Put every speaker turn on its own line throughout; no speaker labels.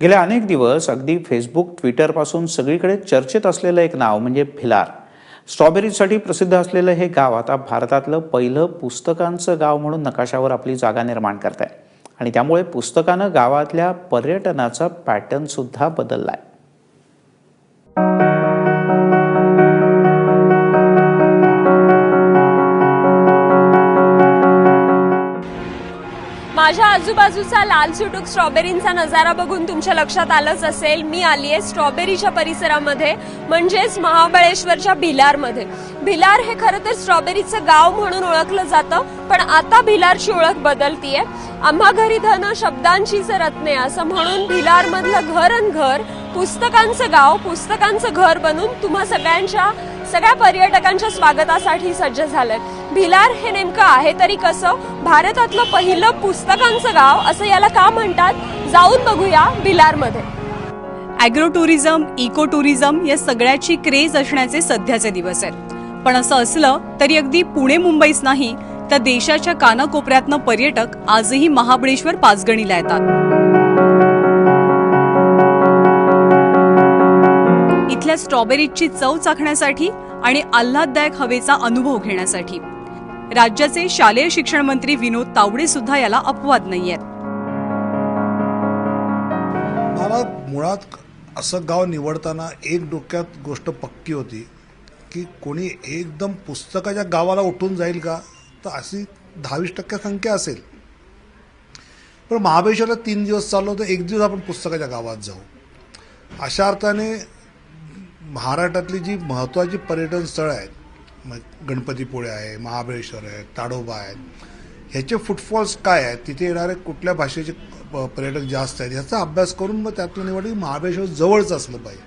गेले अनेक दिवस अगदी फेसबुक ट्विटरपासून सगळीकडे चर्चेत असलेलं एक नाव म्हणजे भिलार. स्ट्रॉबेरीसाठी प्रसिद्ध असलेलं हे गाव आता भारतातलं पहिलं पुस्तकांचं गाव म्हणून नकाशावर आपली जागा निर्माण करत आहे आणि त्यामुळे पुस्तकानं गावातल्या पर्यटनाचा पॅटर्नसुद्धा बदलला आहे
माझ्या आजूबाजूचा लाल सुटूक स्ट्रॉबेरींचा नजारा बघून तुमच्या लक्षात आलंच असेल मी आली आहे स्ट्रॉबेरीच्या परिसरामध्ये म्हणजेच महाबळेश्वरच्या भिलारमध्ये. भिलार हे खरं तर स्ट्रॉबेरीचं गाव म्हणून ओळखलं जातं पण आता भिलारची ओळख बदलतीये. आम्हा घरी धन शब्दांचीच रत्ने असं म्हणून भिलारमधलं घर अन घर पुस्तकांचं गाव पुस्तकांचं घर बनून तुम्हा सगळ्यांच्या सगळ्या पर्यटकांच्या स्वागतासाठी सज्ज झालंय. भिलार हे नेमकं आहे तरी कसं? भारतातलं पहिलं पुस्तकांचं गाव असं याला का म्हणतात? जाऊन बघूया भिलारमध्ये.
ॲग्रो टुरिझम इको टुरिझम या सगळ्याची क्रेज असण्याचे सध्याचे दिवस आहेत. पण असं असलं तरी अगदी पुणे मुंबईच नाही तर देशाच्या कानाकोपऱ्यातनं पर्यटक आजही महाबळेश्वर पाचगणीला येतात. इथल्या स्ट्रॉबेरीची चव चाखण्यासाठी आणि आल्हाददायक हवेचा अनुभव घेण्यासाठी. राज्याचे शालेय शिक्षण मंत्री विनोद तावडे सुद्धा याला अपवाद नाहीयेत.
मला मुळात असं गाव निवडताना एक डोक्यात गोष्ट पक्की होती की कोणी एकदम पुस्तकाच्या गावाला उठून जाईल का? तर अशी दहावीस टक्के संख्या असेल. पण महाबळेश्वरला तीन दिवस चाललो तर एक दिवस आपण पुस्तकाच्या गावात जाऊ. अशा अर्थाने महाराष्ट्रातली जी महत्त्वाची पर्यटन स्थळं आहेत मग गणपतीपुळे आहे महाबळेश्वर आहे ताडोबा आहे ह्याचे फुटफॉल्स काय आहेत तिथे येणारे कुठल्या भाषेचे प- पर्यटक जास्त आहेत ह्याचा अभ्यास करून मग त्यातलं निवड महाबळेश्वर जवळच असलं पाहिजे.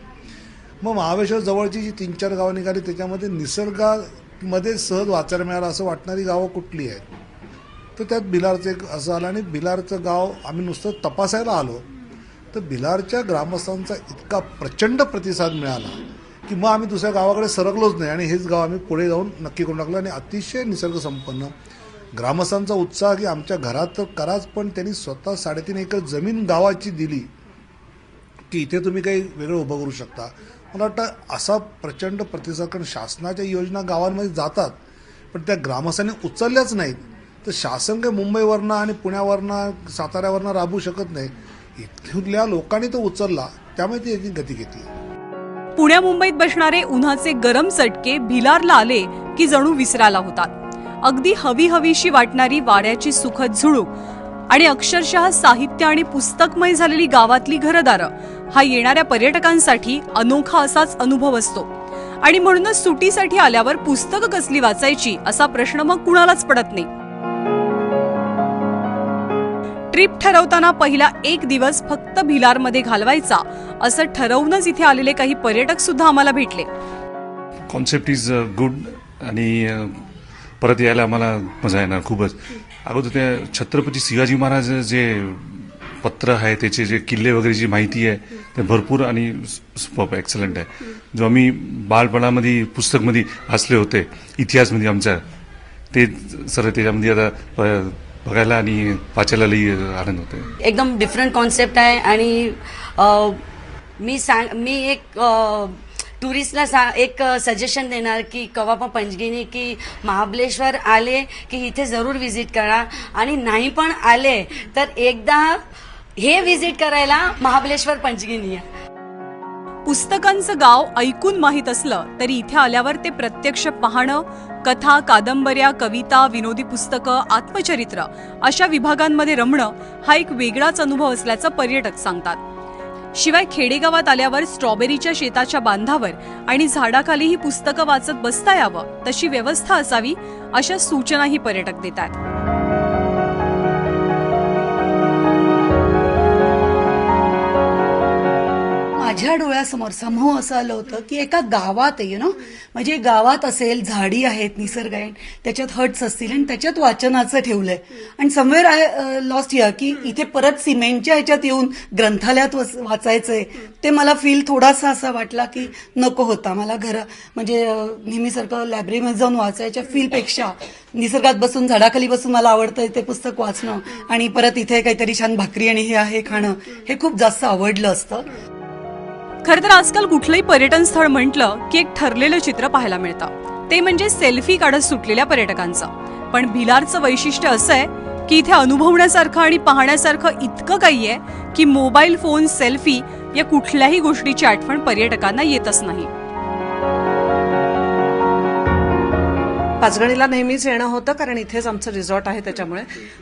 मग महाबळेश्वर जवळची जी तीन चार गावं निघाली त्याच्यामध्ये निसर्गामध्ये सहज वाचायला मिळालं असं वाटणारी गावं कुठली आहेत? तर त्यात भिलारचं एक असं आलं आणि भिलारचं गाव आम्ही नुसतं तपासायला आलो तर भिलारच्या ग्रामस्थांचा इतका प्रचंड प्रतिसाद मिळाला की मग आम्ही दुसऱ्या गावाकडे सरकलोच नाही. आणि हेच गाव आम्ही पुढे जाऊन नक्की करून टाकलं आणि अतिशय निसर्गसंपन्न ग्रामस्थांचा उत्साह की आमच्या घरात तर कराच पण त्यांनी स्वतः साडेतीन एकर जमीन गावाची दिली की इथे तुम्ही काही वेगळं उभं करू शकता. मला वाटतं असा प्रचंड प्रतिसाद कारण शासनाच्या योजना गावांमध्ये जातात पण त्या ग्रामस्थांनी उचलल्याच नाहीत. तर शासन काही मुंबईवरनं आणि पुण्यावरनं साताऱ्यावरनं राबू शकत नाही. इथल्या लोकांनी तो उचलला त्यामुळे ती याची गती घेतली.
पुण्या मुंबईत बसणारे उन्हाचे गरम चटके भिलारला आले की जणू विसरायला होतात. अगदी हवी हवीशी वाटणारी वाड्याची सुखद झुळूक आणि अक्षरशः साहित्य आणि पुस्तकमय झालेली गावातली घरदारं हा येणाऱ्या पर्यटकांसाठी अनोखा असाच अनुभव असतो. आणि म्हणूनच सुटीसाठी आल्यावर पुस्तकं कसली वाचायची असा प्रश्न मग कुणालाच पडत नाही. ट्रिप ठरवताना पहिला एक दिवस फक्त भिलारमध्ये घालवायचा असं ठरवूनच इथे आलेले काही पर्यटक सुद्धा आम्हाला भेटले.
कॉन्सेप्ट इज गुड आणि uh, परत यायला आम्हाला मजा येणार खूपच. अगोदर त्या छत्रपती शिवाजी महाराज जे पत्र आहे त्याचे जे किल्ले वगैरे जी माहिती आहे ते भरपूर आणि सुपर एक्सलंट आहे. जो आम्ही बालपणामध्ये पुस्तकमध्ये वाचले होते इतिहासमध्ये आमच्या ते सर त्याच्यामध्ये आता बघायला आणि वाचायला लई आनंद होते
एकदम डिफरंट कॉन्सेप्ट आहे आणि मी सांग मी एक टुरिस्टला सा एक सजेशन देणार की कवा पण पंचगिनी की महाबलेश्वर आले की इथे जरूर व्हिजिट करा. आणि नाही पण आले तर एकदा हे व्हिजिट करायला महाबलेश्वर पंचगिनी आहे.
पुस्तकांचं गाव ऐकून माहीत असलं तरी इथे आल्यावर ते प्रत्यक्ष पाहणं कथा कादंबऱ्या कविता विनोदी पुस्तकं आत्मचरित्र अशा विभागांमध्ये रमणं हा एक वेगळाच अनुभव असल्याचं पर्यटक सांगतात. शिवाय खेडेगावात आल्यावर स्ट्रॉबेरीच्या शेताच्या बांधावर आणि झाडाखाली ही पुस्तकं वाचत बसता यावं तशी व्यवस्था असावी अशा सूचनाही पर्यटक देतात.
माझ्या डोळ्यासमोर समूह असं आलं होतं की एका गावात आहे यु नो म्हणजे गावात असेल झाडी आहेत निसर्ग आहे त्याच्यात हट्स असतील आणि त्याच्यात वाचनाचं ठेवलंय. आणि समवेअर आय लॉस्ट हिअर की इथे परत सिमेंटच्या ह्याच्यात येऊन ग्रंथालयात वाचायचंय. ते मला फील थोडासा असा वाटला की नको होता. मला घर म्हणजे uh, नेहमीसारखं लायब्ररीमध्ये जाऊन वाचायच्या फीलपेक्षा निसर्गात बसून झाडाखाली बसून मला आवडतं ते पुस्तक वाचणं आणि परत इथे काहीतरी छान भाकरी आणि हे आहे खाणं हे खूप जास्त आवडलं असतं.
खरं तर आजकाल कुठलंही पर्यटन स्थळ म्हटलं की एक ठरलेलं चित्र पाहायला मिळतं. ते म्हणजे सेल्फी काढत सुटलेल्या पर्यटकांचं. पण भिलारचं वैशिष्ट्य असं आहे की इथे अनुभवण्यासारखं आणि पाहण्यासारखं इतकं काही आहे की मोबाईल फोन सेल्फी या कुठल्याही गोष्टीची आठवण पर्यटकांना येतच नाही.
पाचगणीला नेहमीच येणं होतं कारण इथेच आमचं रिसॉर्ट आहे त्याच्यामुळे.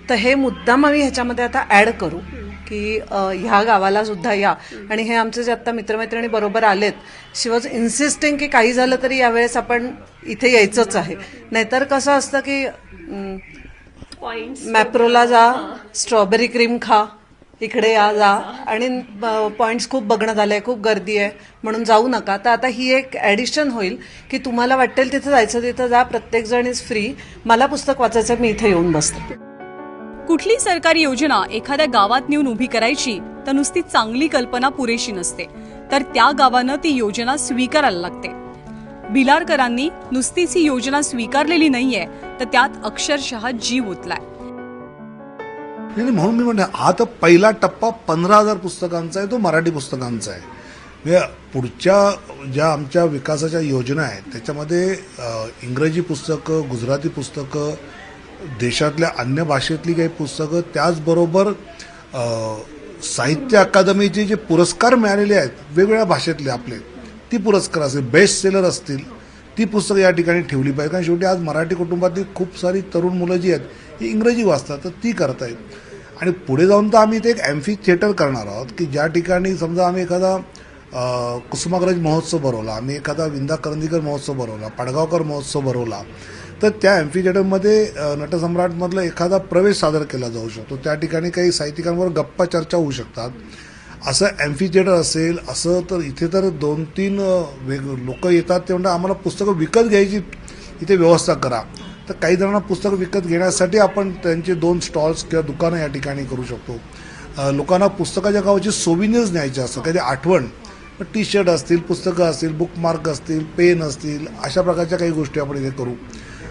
तर हे मुद्दाम आम्ही ह्याच्यामध्ये आता ऍड करू. की ह्या गावाला सुद्धा या. आणि हे आमचे जे आता मित्रमैत्रिणी बरोबर आलेत शी वॉज इन्सिस्टिंग की काही झालं तरी यावेळेस आपण इथे यायचंच आहे. नाहीतर कसं असतं की मॅप्रोला जा स्ट्रॉबेरी क्रीम खा इकडे या जा. आणि पॉइंट्स खूप बघण्यात आले खूप गर्दी आहे म्हणून जाऊ नका. तर आता ही एक ॲडिशन होईल की तुम्हाला वाटेल तिथं जायचं तिथं जा प्रत्येक जण इज फ्री मला पुस्तक वाचायचं मी इथे येऊन बसते.
कुठली सरकारी योजना एखाद्या गावात नेऊन उभी करायची तर नुसती चांगली कल्पना पुरेशी नसते. तर त्या गावानं ती योजना स्वीकारायला लागते. भिलारकरांनी नुसतीच ही योजना स्वीकारलेली नाहीये तर त्यात अक्षरशः जीव ओतलाय.
नाही म्हणून मी म्हणते हा तर पहिला टप्पा पंधरा हजार पुस्तकांचा आहे तो मराठी पुस्तकांचा आहे. म्हणजे पुढच्या ज्या आमच्या विकासाच्या योजना आहेत त्याच्यामध्ये इंग्रजी पुस्तकं गुजराती पुस्तकं देशातल्या अन्य भाषेतली काही पुस्तकं त्याचबरोबर साहित्य अकादमीचे जे पुरस्कार मिळालेले आहेत वेगवेगळ्या भाषेतले आपले ती पुरस्कार असतील बेस्ट सेलर असतील ती पुस्तकं या ठिकाणी ठेवली पाहिजे. कारण शेवटी आज मराठी कुटुंबातली खूप सारी तरुण मुलं जी आहेत ही इंग्रजी वाचतात तर ती करतायत. आणि पुढे जाऊन तर आम्ही ते एक ॲम्फी थिएटर करणार आहोत की ज्या ठिकाणी समजा आम्ही एखादा कुसुमाग्रज महोत्सव भरवला आम्ही एखादा विंदा करंदीकर महोत्सव भरवला पाडगावकर महोत्सव भरवला तर त्या ॲम्फी नटसम्राटमधला एखादा प्रवेश सादर केला जाऊ शकतो. त्या ठिकाणी काही साहित्यिकांवर गप्पा चर्चा होऊ शकतात. असं ॲम्फी असेल असं तर इथे तर दोन तीन वेग लोक येतात ते म्हणतात आम्हाला पुस्तकं विकत घ्यायची इथे व्यवस्था करा. तर काही जणांना पुस्तकं विकत घेण्यासाठी आपण त्यांचे दोन स्टॉल्स किंवा दुकानं या ठिकाणी करू शकतो. लोकांना पुस्तकाच्या गावाची सोविनियर्स न्यायचे असतात काही आठवण. टी शर्ट असतील पुस्तकं असतील बुकमार्क असतील पेन असतील अशा प्रकारच्या काही गोष्टी आपण इथे करू.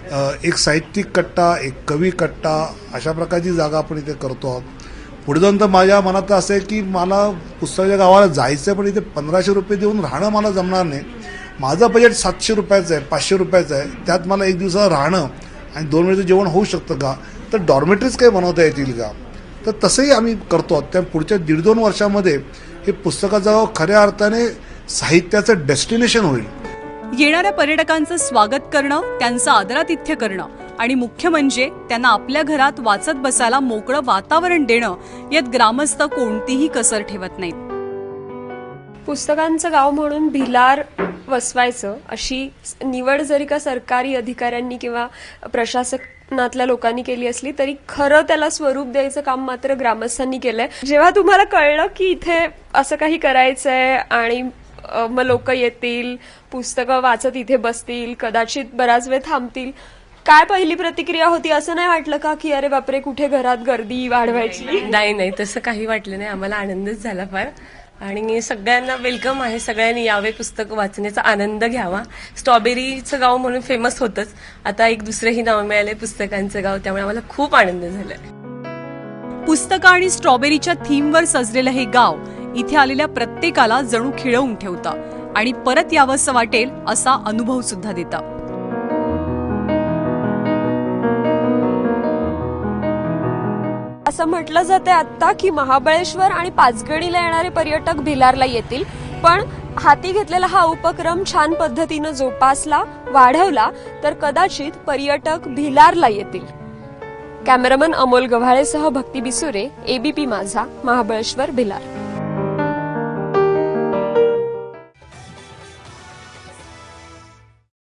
एक साहित्यिक कट्टा एक कवी कट्टा अशा प्रकारची जागा आपण इथे करतो आहोत. पुढे जाऊन तर माझ्या मनात असं आहे की मला पुस्तकाच्या गावाला जायचं आहे पण इथे पंधराशे रुपये देऊन राहणं मला जमणार नाही. माझं बजेट सातशे रुपयाचं आहे पाचशे रुपयाचं आहे. त्यात मला एक दिवसाला राहणं आणि दोन वेळेचं जेवण होऊ शकतं का? तर डॉर्मेटरीज काही बनवता येतील का? तर तसंही आम्ही करतो आहोत. त्या पुढच्या दीड दोन वर्षामध्ये हे पुस्तकाचं खऱ्या अर्थाने साहित्याचं डेस्टिनेशन होईल.
येणाऱ्या पर्यटकांचं स्वागत करणं त्यांचं आदरातिथ्य करणं आणि मुख्य म्हणजे त्यांना आपल्या घरात वाचत बसायला मोकळं वातावरण देणं यात ग्रामस्थ कोणतीही कसर ठेवत नाहीत.
पुस्तकांचं गाव म्हणून भिलार वसवायचं अशी निवड जरी का सरकारी अधिकाऱ्यांनी किंवा प्रशासनातल्या लोकांनी केली असली तरी खरं त्याला स्वरूप द्यायचं काम मात्र ग्रामस्थांनी केलंय. जेव्हा तुम्हाला कळलं की इथे असं काही करायचंय आणि मग लोक येतील पुस्तकं वाचत इथे बसतील कदाचित बराच वेळ थांबतील. काय पहिली प्रतिक्रिया होती? असं नाही वाटलं का की अरे बापरे कुठे घरात गर्दी वाढवायची?
नाही नाही. तसं काही वाटलं नाही. आम्हाला आनंदच झाला फार. आणि सगळ्यांना वेलकम आहे. सगळ्यांनी यावे पुस्तक वाचण्याचा आनंद घ्यावा. स्ट्रॉबेरीचं गाव म्हणून फेमस होतच. आता एक दुसरंही नाव मिळालंय पुस्तकांचं गाव. त्यामुळे आम्हाला खूप आनंद झालाय.
पुस्तकं आणि स्ट्रॉबेरीच्या थीमवर सजलेलं हे गाव इथे आलेल्या प्रत्येकाला जणू खिळवून ठेवतं आणि परत यावंसं वाटेल असा अनुभव सुद्धा देतं.
असं म्हटलं जाते आता की महाबळेश्वर आणि पाचगणीला येणारे पर्यटक भिलारला येतील. पण हाती घेतलेला हा उपक्रम छान पद्धतीनं जोपासला वाढवला तर कदाचित पर्यटक भिलारला येतील. कॅमेरामन अमोल गव्हाळेसह भक्ती बिसुरे एबीपी माझा महाबळेश्वर भिलार.